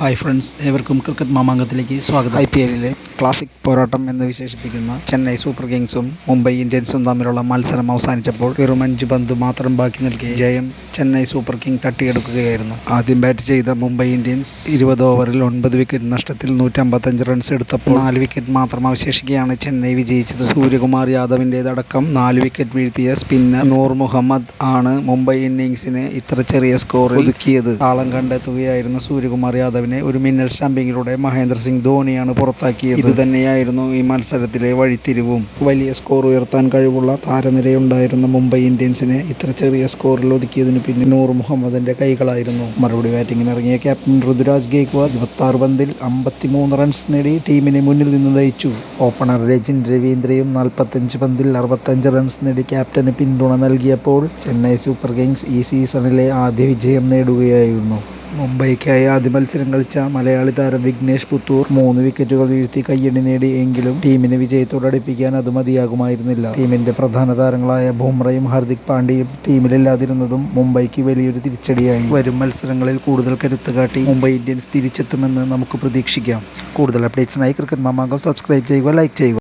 Hi friends ഏവർക്കും cricket മാമാങ്കത്തിലേക്ക് സ്വാഗതം. ഐ പി എല്ലിലെ ക്ലാസിക് പോരാട്ടം എന്ന് വിശേഷിപ്പിക്കുന്ന ചെന്നൈ സൂപ്പർ കിങ്സും മുംബൈ ഇന്ത്യൻസും തമ്മിലുള്ള മത്സരം അവസാനിച്ചപ്പോൾ വെറും അഞ്ച് പന്ത് മാത്രം ബാക്കി നിൽക്കെ ജയം ചെന്നൈ സൂപ്പർ കിങ് തട്ടിയെടുക്കുകയായിരുന്നു. ആദ്യം ബാറ്റ് ചെയ്ത മുംബൈ ഇന്ത്യൻസ് ഇരുപത് ഓവറിൽ ഒൻപത് വിക്കറ്റ് നഷ്ടത്തിൽ നൂറ്റമ്പത്തഞ്ച് റൺസ് എടുത്തപ്പോൾ നാല് വിക്കറ്റ് മാത്രം അവശേഷിക്കുകയാണ് ചെന്നൈ വിജയിച്ചത്. സൂര്യകുമാർ യാദവിന്റേതടക്കം നാല് വിക്കറ്റ് വീഴ്ത്തിയ സ്പിന്നർ നൂർ മുഹമ്മദ് ആണ് മുംബൈ ഇന്നിങ്സിന് ഇത്ര ചെറിയ സ്കോർ ഒതുക്കിയത്. താളം കണ്ടെത്തുകയായിരുന്നു സൂര്യകുമാർ യാദവിനെ ഒരു മിന്നൽ സ്റ്റംപിങ്ങിലൂടെ മഹേന്ദ്ര സിംഗ് ധോണിയാണ് പുറത്താക്കിയത്. ഇതുതന്നെയായിരുന്നു ഈ മത്സരത്തിലെ വഴിത്തിരിവും. വലിയ സ്കോർ ഉയർത്താൻ കഴിവുള്ള താരനിരയുണ്ടായിരുന്ന മുംബൈ ഇന്ത്യൻസിനെ ഇത്ര ചെറിയ സ്കോറിൽ ഒതുക്കിയതിന് പിന്നിൽ നൂർ മുഹമ്മദിന്റെ കൈകളായിരുന്നു. മറുപടി ബാറ്റിംഗിന് ഇറങ്ങിയ ക്യാപ്റ്റൻ ഋതുരാജ് ഗേക്വാദ് ഇരുപത്തി പന്തിൽ അമ്പത്തിമൂന്ന് റൺസ് നേടി ടീമിനെ മുന്നിൽ നിന്ന് നയിച്ചു. ഓപ്പണർ രജിൻ രവീന്ദ്രയും നാൽപ്പത്തഞ്ച് പന്തിൽ അറുപത്തഞ്ച് റൺസ് നേടി ക്യാപ്റ്റന് പിന്തുണ നൽകിയപ്പോൾ ചെന്നൈ സൂപ്പർ കിങ്സ് ഈ സീസണിലെ ആദ്യ വിജയം നേടുകയായിരുന്നു. മുംബൈക്കായി ആദ്യ മത്സരം കളിച്ച മലയാളി താരം വിഘ്നേഷ് പുത്തൂർ മൂന്ന് വിക്കറ്റുകൾ വീഴ്ത്തി കയ്യടി നേടി എങ്കിലും ടീമിനെ വിജയത്തോടടുപ്പിക്കാൻ അത് മതിയാകുമായിരുന്നില്ല. ടീമിന്റെ പ്രധാന താരങ്ങളായ ബുംറയും ഹാർദിക് പാണ്ഡ്യയും ടീമിലില്ലാതിരുന്നതും മുംബൈക്ക് വലിയൊരു തിരിച്ചടിയായി. വരും മത്സരങ്ങളിൽ കൂടുതൽ കരുത്ത് കാട്ടി മുംബൈ ഇന്ത്യൻസ് തിരിച്ചെത്തുമെന്ന് നമുക്ക് പ്രതീക്ഷിക്കാം. കൂടുതൽ അപ്ഡേറ്റ്സിനായി ക്രിക്കറ്റ് മാമാങ്കം സബ്സ്ക്രൈബ് ചെയ്യുക ലൈക്ക് ചെയ്യുക.